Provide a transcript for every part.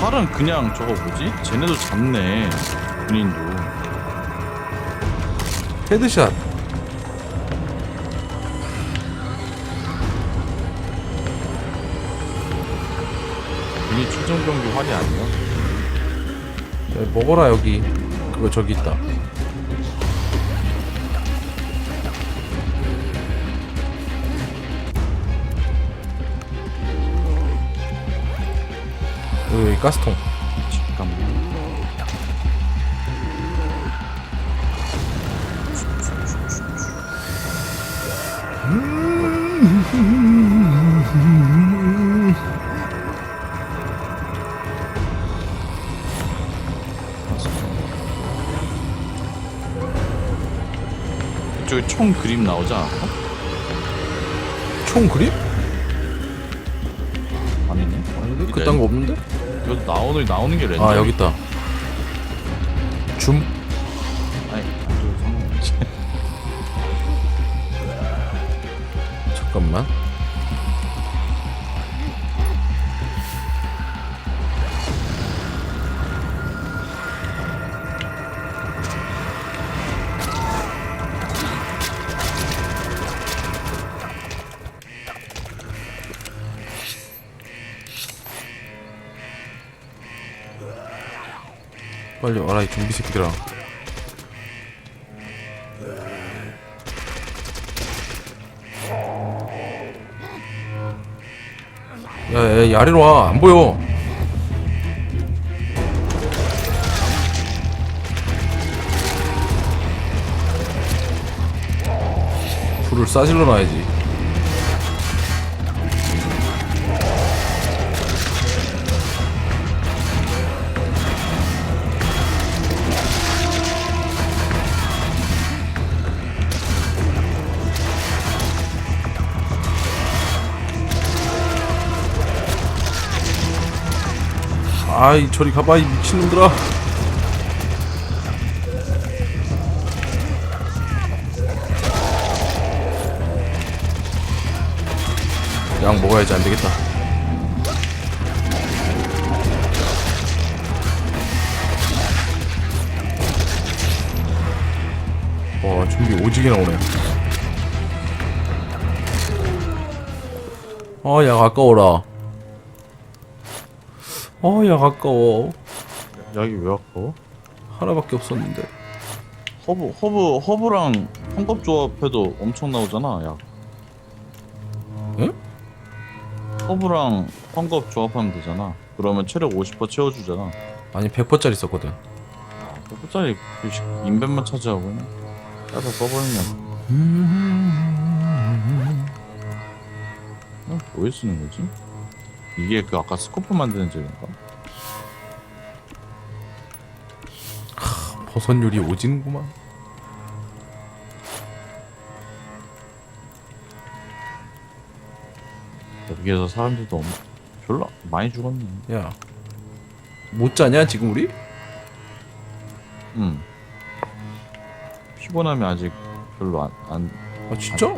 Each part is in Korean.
팔은 그냥 저거 뭐지? 쟤네도 잡네. 군인도. 헤드샷. 최종 경기 활이 아니야? 야, 먹어라 여기. 그거 저기 있다. 여기 가스통. 총 그림 나오지 않았어? 총 그립? 아니네. 아닌데? 그딴 거 없는데? 이거 나오는 나오는 게 렌즈. 아 여기 있다. 빨리 와라 이 좀비 새끼들아. 야, 야, 야 아래로 와. 안 보여. 불을 싸질러 놔야지. 아이, 저리 가봐, 이 미친놈들아. 약 먹어야지 안 되겠다. 와, 준비 오지게 나오네. 아, 약 아까워라. 아, 약 아까워. 여기 왜 아까워? 하나밖에 없었는데. 허브 허브 허브랑 황금 조합해도 엄청 나오잖아. 야. 응? 허브랑 황금 조합하면 되잖아. 그러면 체력 50% 채워주잖아. 아니, 100%짜리 썼거든. 몇짜리 인벤만 차지하고 그냥 따서 써버리면 그냥 뭐에 쓰는 거지? 이게 그 아까 스코프 만드는 적인가? 버섯 요리 오지는구만. 여기에서 사람들도 엄... 별로 많이 죽었네. 야, 못 자냐 지금 우리? 응. 피곤하면 아직 별로 안... 안 아 진짜?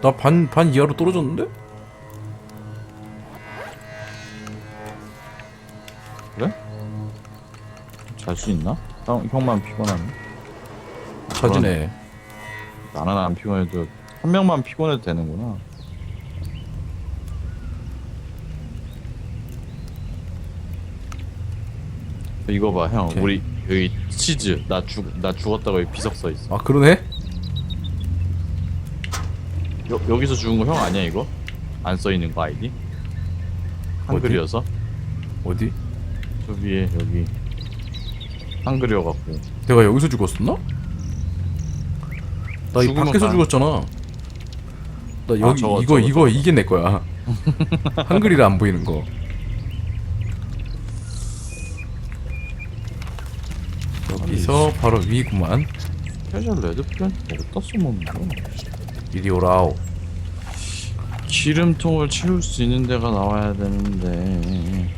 나 반 반 이하로 떨어졌는데? 잘 수 있나? 형, 형만 피곤하면? 자지네. 나는 안 피곤해도 한 명만 피곤해도 되는구나. 이거 봐, 형. 오케이. 우리 여기 치즈 나죽나 죽었다고 여기 비석 써 있어. 아 그러네? 여, 여기서 죽은 거 형 아니야 이거? 안 써 있는 거 아이디? 한글이어서 어디? 저 위에 여기 한글이어 갖고 내가 여기서 죽었었나? 나 이 죽으면 밖에서 가. 죽었잖아. 나 여기 아, 저거, 이거 저거, 이거. 이게 내 거야. 한글이라 안 보이는 거. 여기서 바로 위구만. 캐주얼 레드 플랜트 어디다 써먹는 거야? 이리 오라오. 기름통을 채울 수 있는 데가 나와야 되는데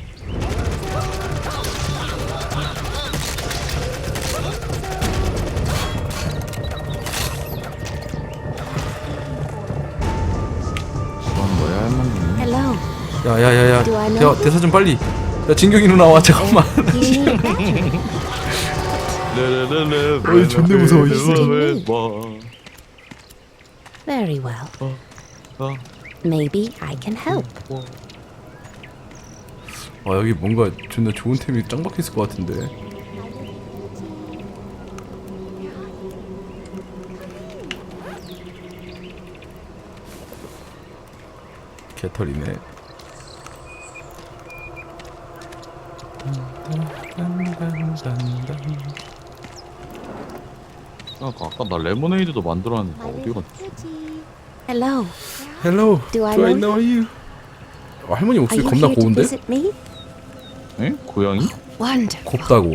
야야야야. 야 대사 좀 빨리. 야 진경이 누나 와. 잠깐만. need a battery. 어이, 존나 무서워, 이 Very well. 어, Maybe I can help. 아 여기 뭔가 존나 좋은 템이 짱 박혀 있을 것 같은데. 개털이네 아까, 아까 나 레모네이드도 만들어놨는데 어디 갔지? Hello. 헬로 Do I Do I know you? 어, 할머니 Are 목소리 you 겁나 고운데? visit me? 에? 고양이? Wonderful. 곱다고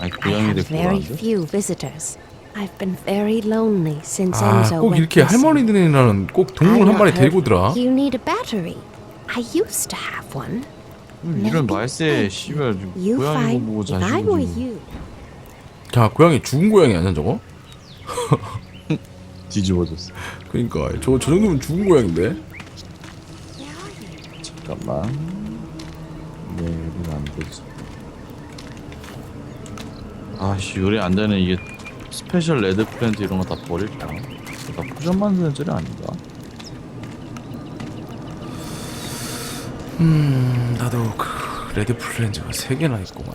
아니 I 고양이 have 데리고 very 가는데? few visitors. I've been very lonely since 아 Enzo 꼭 went 이렇게 missing. 할머니들이라는 꼭 동물 한 마리 데리고 들아 You need a battery. I used to have one. 음, 이런 말세 씨발 고양이 find 보고 you. 자 고양이 죽은 고양이 아니야 저거? 뒤집어졌어. 그니까 저, 저 정도면 죽은 고양인데? 잠깐만. 네 요리 안 되지. 아씨 요리 안 되는 이게 스페셜 레드 플랜트 이런 거 다 버릴까? 나 포션 만드는 줄 아닌가? 음 나도 그 레드 플랜즈가 세 개나 있구만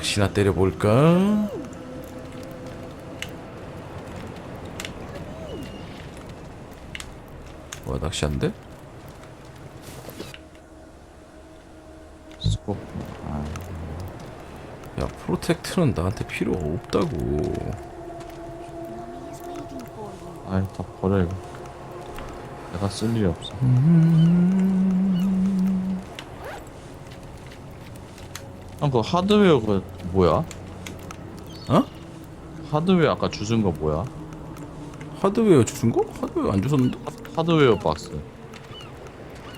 낚시나 때려볼까? 뭐야 낚시 안 돼? 스코 아, 야 프로텍트는 나한테 필요 없다고. 아이 다 버려 이거 내가 쓸 일이 없어 형, 그 하드웨어 그 뭐야? 어? 하드웨어 아까 주신 거 뭐야? 하드웨어 주신 거? 하드웨어 안 주셨는데? 하드웨어 박스.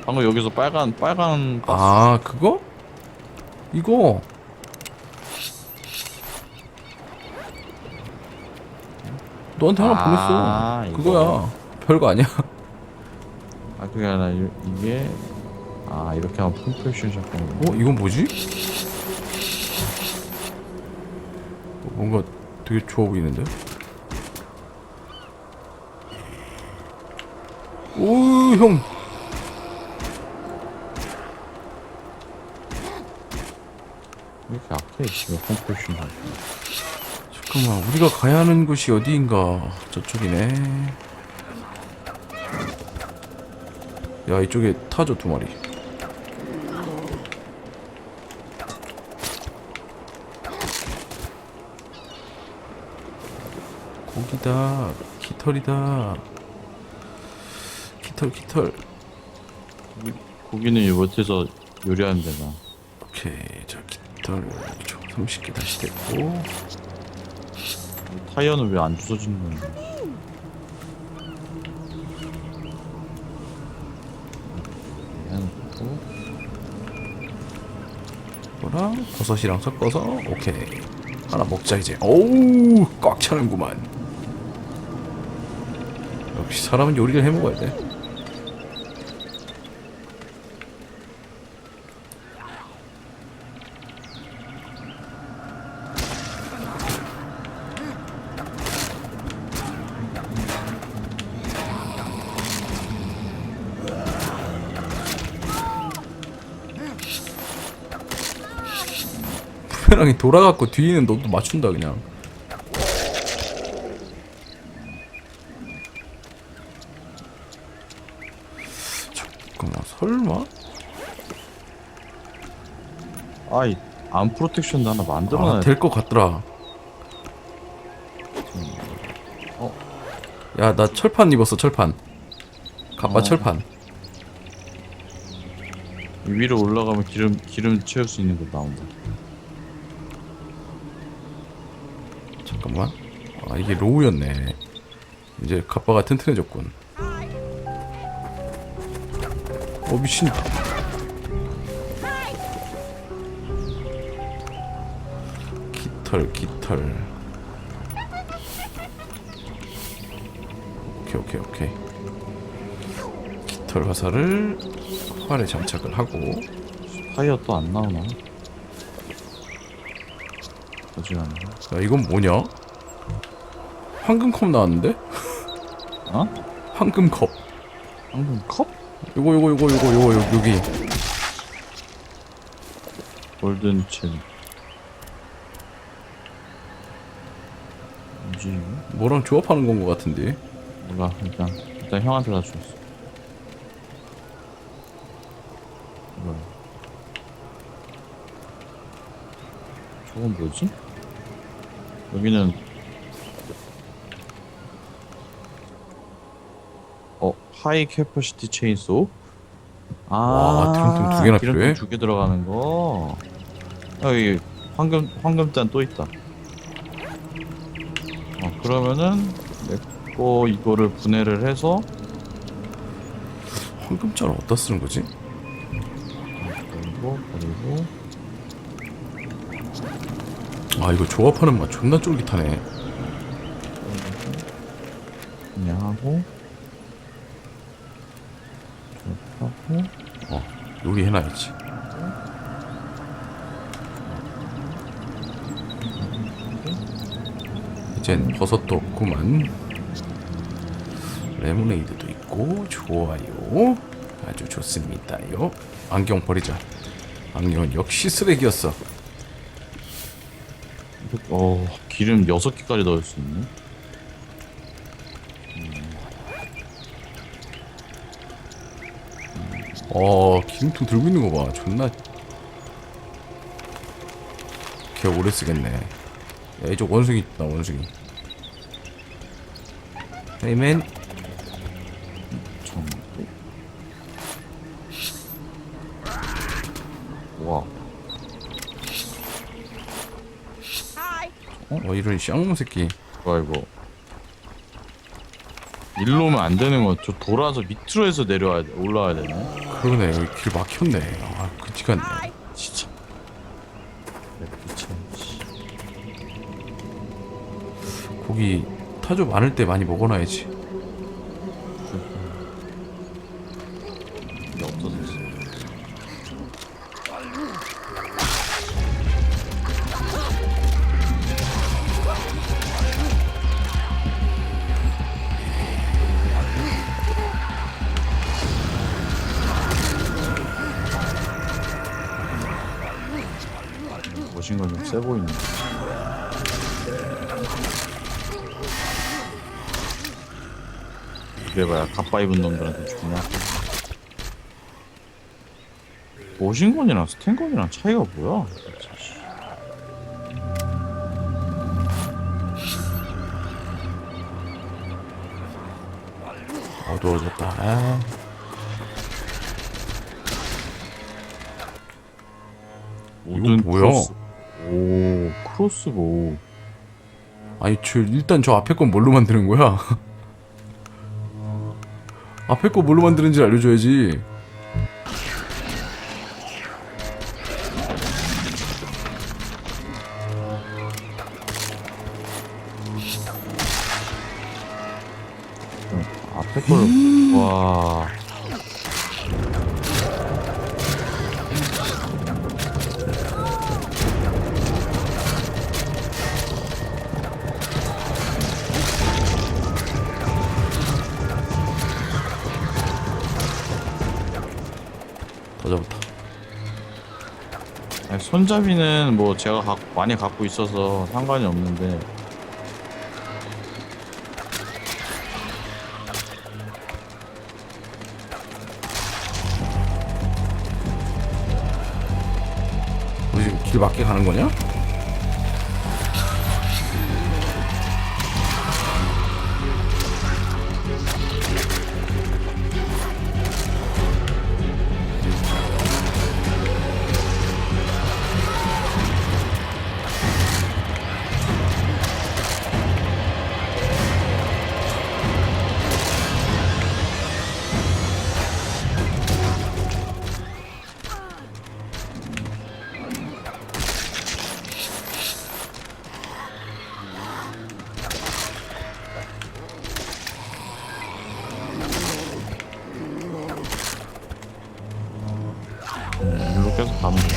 방금 여기서 빨간 빨간 박스. 아 그거? 이거 너한테 하나 아, 보냈어 이거. 그거야 별거 아니야 아 그게 아니라 이- 이게 아 이렇게 하면 폼프레션 샷건. 어? 이건 뭐지? 어, 뭔가 되게 좋아 보이는데? 오 형! 이렇게 약해 지금 폼프레션 샷. 잠깐만 우리가 가야 하는 곳이 어디인가 저쪽이네 야 이쪽에 타조 두 마리 고기다. 깃털이다. 깃털 깃털. 고기는 이 못해서 요리하면 되나? 오케이. 자 깃털. 총 30개 다시 됐고. 타이어는 왜 안 주워지는 건데? 버섯이랑 섞어서 오케이. 하나 먹자 이제. 오우 꽉 차는구만 역시 사람은 요리를 해 먹어야 돼? 돌아갔고 뒤에는 너도 맞춘다 그냥 잠깐만 설마? 아이 암 프로텍션도 하나 만들어놔야 아, 될 것 같더라 어? 야 나 철판 입었어 철판 갑바 어. 철판. 위로 올라가면 기름 기름 채울 수 있는 거 나온다. 잠깐만. 아 이게 로우였네. 이제 갑바가 튼튼해졌군. 어 미친. 깃털 깃털. 오케이 오케이 오케이. 깃털 화살을 활에 장착을 하고 파이어 또 안 나오나? 나. 야 이건 뭐냐? 황금컵 나왔는데? 어? 황금컵. 방금 컵? 요거 요거 요거 요거 요거 요- 여기 골든 첸. 뭐지 이거? 뭐랑 조합하는 건 것 같은데. 몰라 일단 일단 형한테 다 줬어. 뭐야? 저건 뭐지? 여기는 어 하이 캐퍼시티 체인소. 아 와, 드럼통 두 개나 기름통 필요해? 두개 들어가는 거. 여기 황금 황금잔 또 있다. 어 그러면은 내거 이거를 분해를 해서 황금자를 어디다 쓰는 거지? 그리고 그리고 아 이거 조합하는 맛 존나 쫄깃하네. 그냥 하고 하고 어 요리 해놔야지. 이젠 버섯도 없구만. 레모네이드도 있고 좋아요. 아주 좋습니다요. 안경 버리자. 안경은 역시 쓰레기였어. 어 기름 6개까지 넣을 수 있네 어 기름통 들고 있는 거 봐. 존나 걔 오래 쓰겠네. 야 이쪽 원숭이 있다 원숭이. 헤이맨 참. 와어 이런 쌍놈 새끼. 뭐야 이거 일로 오면 안 되는 거 저 돌아서 밑으로 해서 내려와야 돼 올라와야 되네 그러네 여기 길 막혔네. 아 그치 같네. 고기 타조 많을 때 많이 먹어놔야지. 그래봐야 갑바 입은 놈들한테 죽냐? 모신건이랑 스탠건이랑 차이가 뭐야? 씨. 어두워졌다. 아. 모든 뭐야? 크로스. 오 크로스보. 아니 저 일단 저 앞에 건 뭘로 만드는 거야? 앞에 거 뭘로 만드는지 알려줘야지. 손잡이는 뭐 제가 갖- 많이 갖고 있어서 상관이 없는데 우리 지금 길 맞게 가는 거냐? 계속 가면 돼.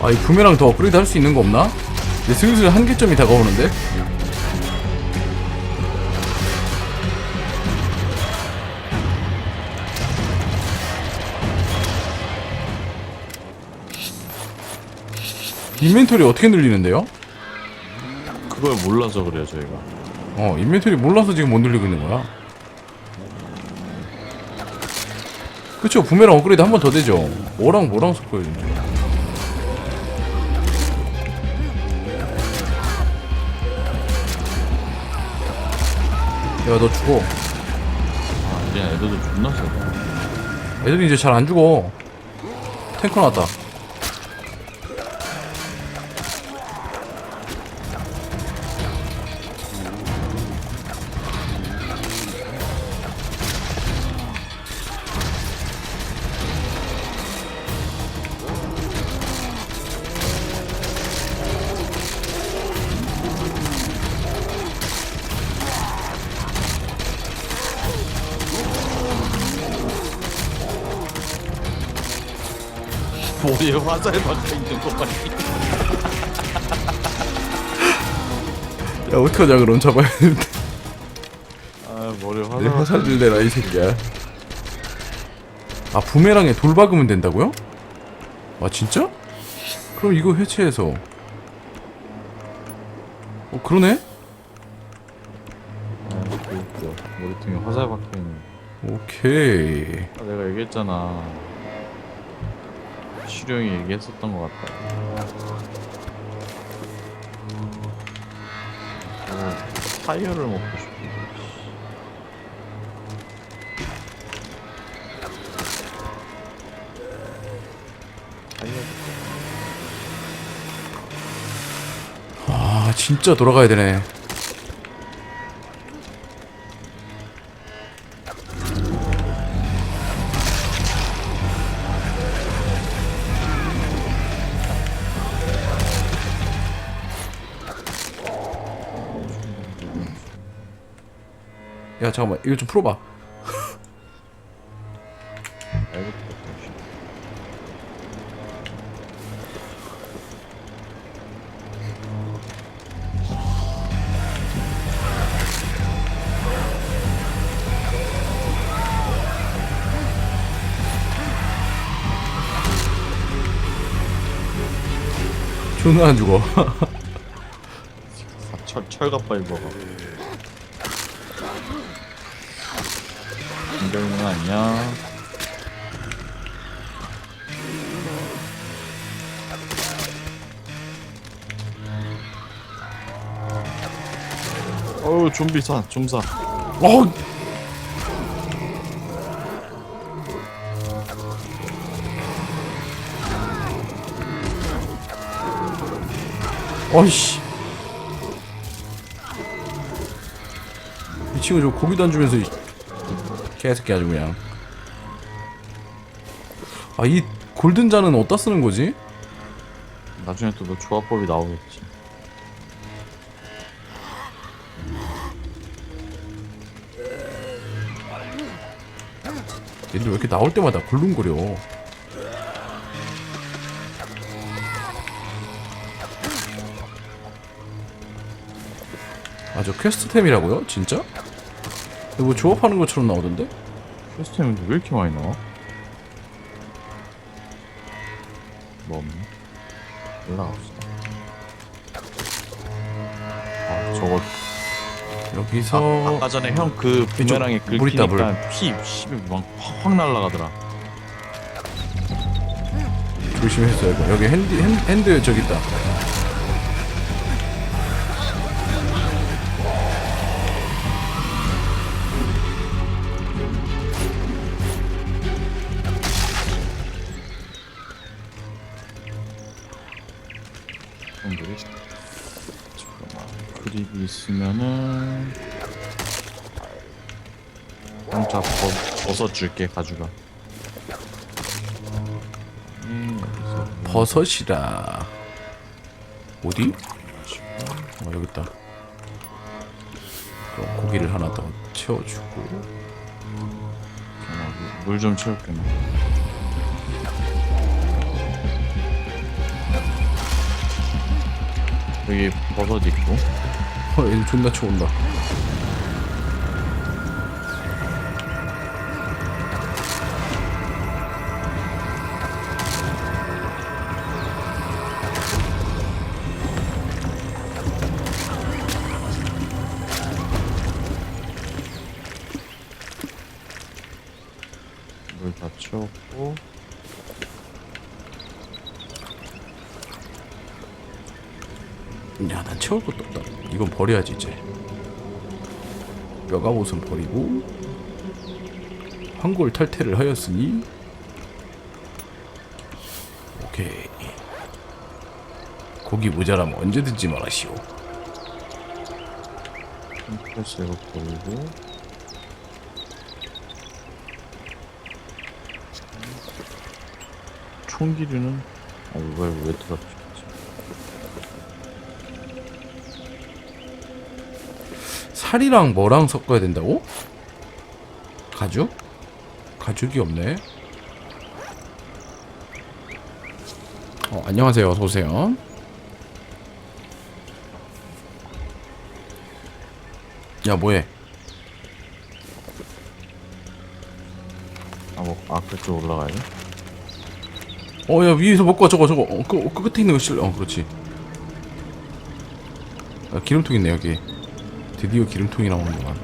아이 부메랑 더 업그레이드 할 수 있는 거 없나? 이제 슬슬 한계점이 다가오는데? 인벤토리 어떻게 늘리는데요? 그걸 몰라서 그래요 저희가. 어 인벤토리 몰라서 지금 못 늘리고 있는 거야? 그쵸 부메랑 업그레이드 한 번 더 되죠. 뭐랑 뭐랑 섞어야 되지 야너 죽어. 아 이제 애들도 존나 세다. 애들이 이제 잘 안 죽어. 탱커 나왔다 머리에 화살 박혀 있는 것 같아. 야 어떡하자 그럼 잡아야 되는데 아 머리에 내 화살. 화살들 내라 이 새끼야 아 부메랑에 돌 박으면 된다고요? 아 진짜? 그럼 이거 해체해서 어 그러네? 아. 머리통에 화살 박혀 있는. 오케이 아, 내가 얘기했잖아. 시령이 얘기했었던 것 같다. 어, 타이어를 먹고 싶어. 아 진짜 돌아가야 되네 야 잠깐만 이거 좀 풀어봐. 존나 안 죽어 철 철갑바 입어가. 김경민 안녕. 어우 좀비 사 좀사. 어 어이씨 이 친구 저 주면서 이 개새끼 아주 그냥 아 이 골든잔은 어디다 쓰는 거지? 나중에 또너 조합법이 나오겠지. 얘들 왜 이렇게 나올 때마다 굴릉거려 아 저 퀘스트템이라고요? 진짜? 이거 뭐 조합하는 것처럼 나오던데? 퀘스트는 왜 이렇게 많이 나와? 뭐 없네. 올라갑시다. 아 저거 여기서 아 까 전에 형그 부메랑에 물 있다, 긁히니까 피 씨발 막확 확 날라가더라. 조심했어야 돼 여기 핸드, 핸드 저기 있다 버섯 줄게 가져가. 음, 버섯이라 어디? 어 여기 있다 그럼 고기를 하나 더 채워주고 물 좀 채울게. 나. 여기 버섯 있고. 어 얘들 존나 쳐온다 버려야지 이제 뼈가 옷은 버리고 황골 탈퇴를 하였으니 오케이 고기 모자라면 언제든지 말하시오 컴프레스 이거 버리고. 총기류는 아 이걸 왜 들었지? 살이랑 뭐랑 섞어야 된다고? 가죽? 가죽이 없네. 어, 안녕하세요. 어서 오세요. 야, 뭐해? 아 뭐 아 그쪽 올라가야 돼? 어, 야, 위에서 먹고 와, 저거, 저거. 어, 그, 그 끝에 있는 거 실래? 어, 그렇지. 아, 기름통 있네, 여기. 드디어 기름통이 나오는구만.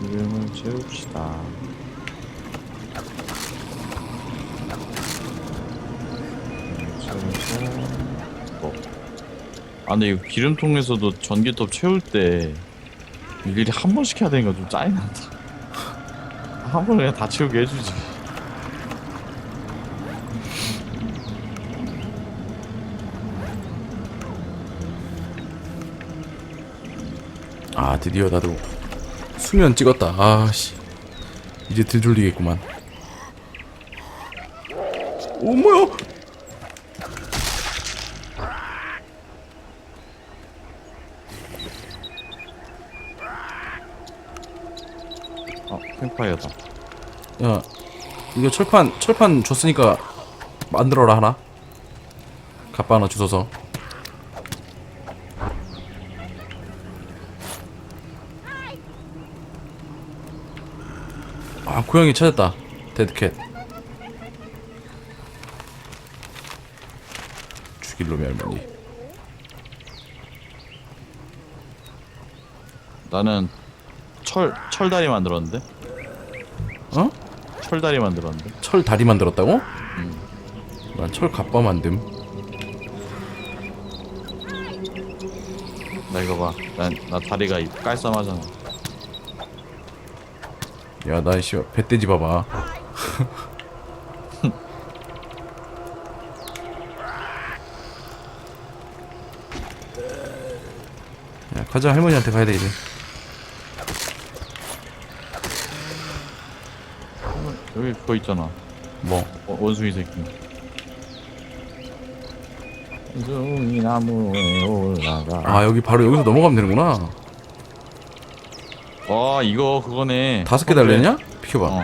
기름을 채웁시다. 아 근데 이거 기름통에서도 전기톱 채울 때 일일이 한 번씩 해야 되니까 좀 짜증난다. 한 번에 그냥 다 채우게 해주지. 아 드디어 나도 수면 찍었다. 아씨. 이제 들 졸리겠구만. 오 뭐야? 아 캠파이어다. 야 이거 철판 철판 줬으니까 만들어라 하나? 갑바 하나 주워서 고양이 찾았다 데드캣 죽일 놈이 할머니 나는 철 철다리 만들었는데. 어? 철다리 만들었는데. 철 다리 만들었다고? 난 철 갑바 만듦 나 이거 봐. 난나 다리가 이- 깔쌈하잖아. 야 나 씨 배돼지 봐봐 야 가자 할머니한테 가야 돼 이제 여기 그거 있잖아. 뭐 어, 원숭이 새끼. 원숭이 나무에 올라가. 아 여기 바로 여기서 넘어가면 되는구나 아 이거 그거네. 다섯 개 달려있냐? 비켜봐 어.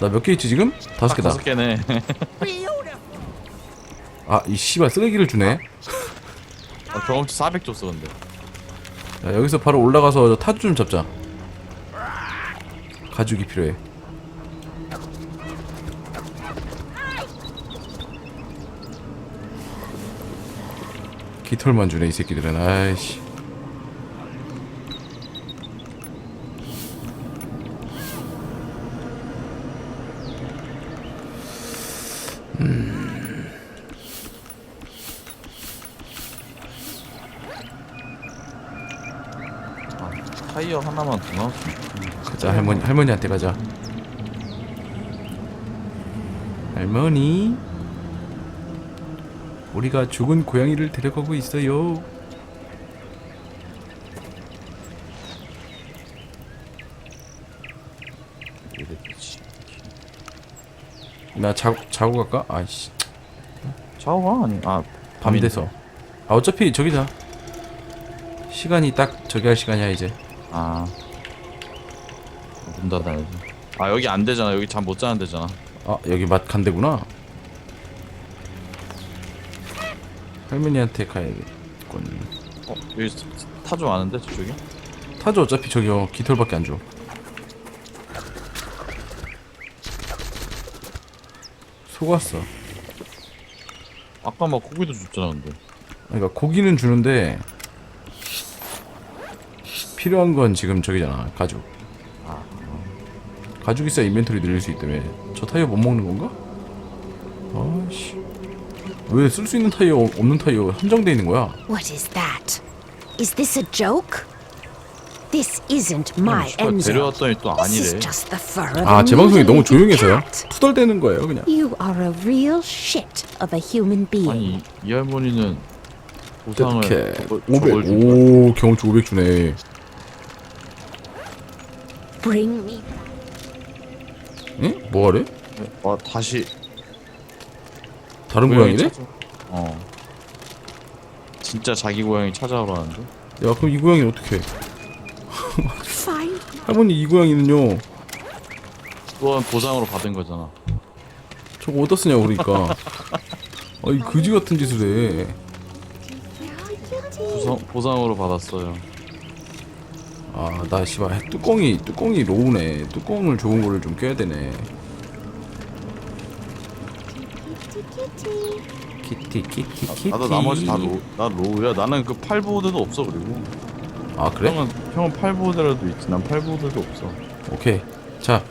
나 몇 개 있지 지금? 다섯 딱 개다 다섯 개네. 아 이 씨발 쓰레기를 주네 어, 경험치 400 줬어 근데. 야, 여기서 바로 올라가서 저 타주 좀 잡자 가죽이 필요해 깃털만 주네 이 새끼들은 아이씨 아, 타이어 하나만 더 넣었으면. 가자 할머니 할머니한테 가자. 할머니. 우리가 죽은 고양이를 데려가고 있어요 이랬지. 나 자, 자고 갈까? 아이씨 좌우가 아니. 아밤 돼서 아 어차피 저기자 시간이 딱 저기 할 시간이야 이제 아. 문 닫아야지. 아 여기 안 되잖아. 여기 잠 못 자는 데잖아. 아 여기 맛 간대구나 할머니한테 가야겠군 어 여기 타조 아는데 저쪽에? 타죠 어차피 저기 요 깃털밖에 안줘 속았어 아까 막 고기도 줬잖아 근데. 그러니까 고기는 주는데 필요한 건 지금 저기잖아 가죽 가죽 있어야 인벤토리 늘릴 수 있다며 저 타이어 못 먹는 건가? 아씨 왜 쓸 수 있는 타이어 없는 타이어 한정돼 있는 거야 What is that? Is this a joke? This isn't my 씨발, Enzo. 데려왔더니 또 This 아니래. just the fur of 아 a 제 방송이 너무 mutilated 조용해서요 cat. 투덜대는 거예요 그냥 You are a real shit of a human being. 아니 이, 이 할머니는 보상을 이렇게 저걸- 500 저걸 줄 거야. 오 경험치 500 주네 Bring me. 응? 뭐하래? 와 다시 다른 고양이 고양이래? 찾아. 어. 진짜 자기 고양이 찾아오라는데? 야 그럼 이 고양이는 어떻게. 할머니 이 고양이는요 또한 보상으로 받은 거잖아. 저거 어디다 쓰냐고 그러니까 아이 그지 같은 짓을 해 보상 보상으로 받았어요. 아, 나 씨발 뚜껑이 뚜껑이 로우네. 뚜껑을 좋은 거를 좀 껴야 되네. 키티 키티 키티. 나도 나머지 다 로, 나 로우야. 나는 그 팔보호대도 없어 그리고. 아 그래? 형은 형은 팔보호대라도 있지. 난 팔보호대도 없어. 오케이. 자